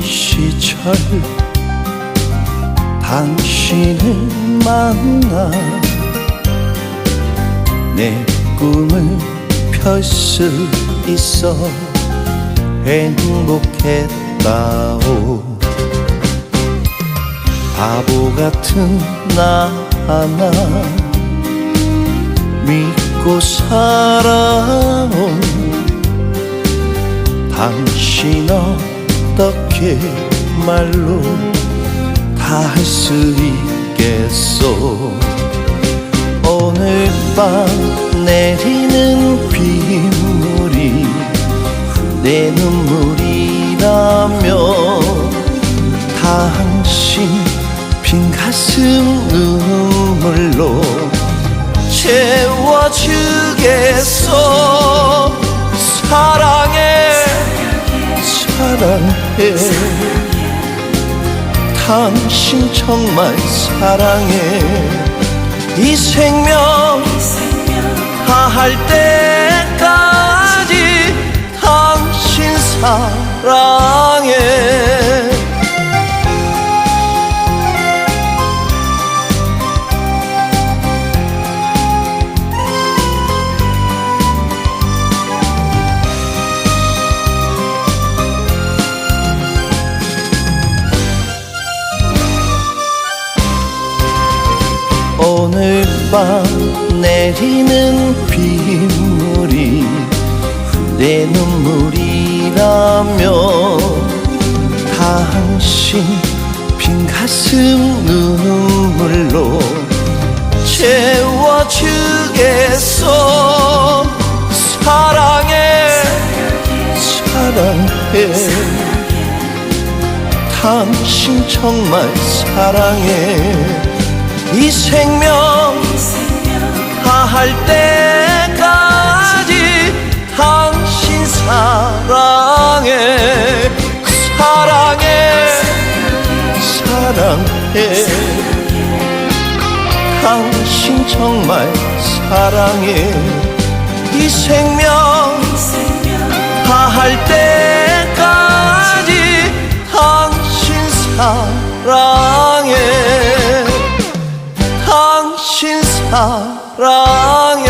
시절 당신을 만나 내 꿈을 펼 수 있어 행복했다오. 바보 같은 나 하나 믿고 살아 당신 어떻게 말로 다 할 수 있겠소? 오늘 밤 내리는 빗물이 내 눈물이라며 당신 빈 가슴 눈물로 채워주겠소? 사랑해 사랑해. 당신 정말 사랑해. 이 생명 다할 때 오늘 밤 내리는 빗물이 내 눈물이라며 당신 빈 가슴 눈물로 채워주겠소. 사랑해. 사랑해. 당신 정말 사랑해 이 생명 다할 때까지 당신 사랑해 사랑해 사랑해. 당신 정말 사랑해. 이 생명 다할 때 당신 사랑해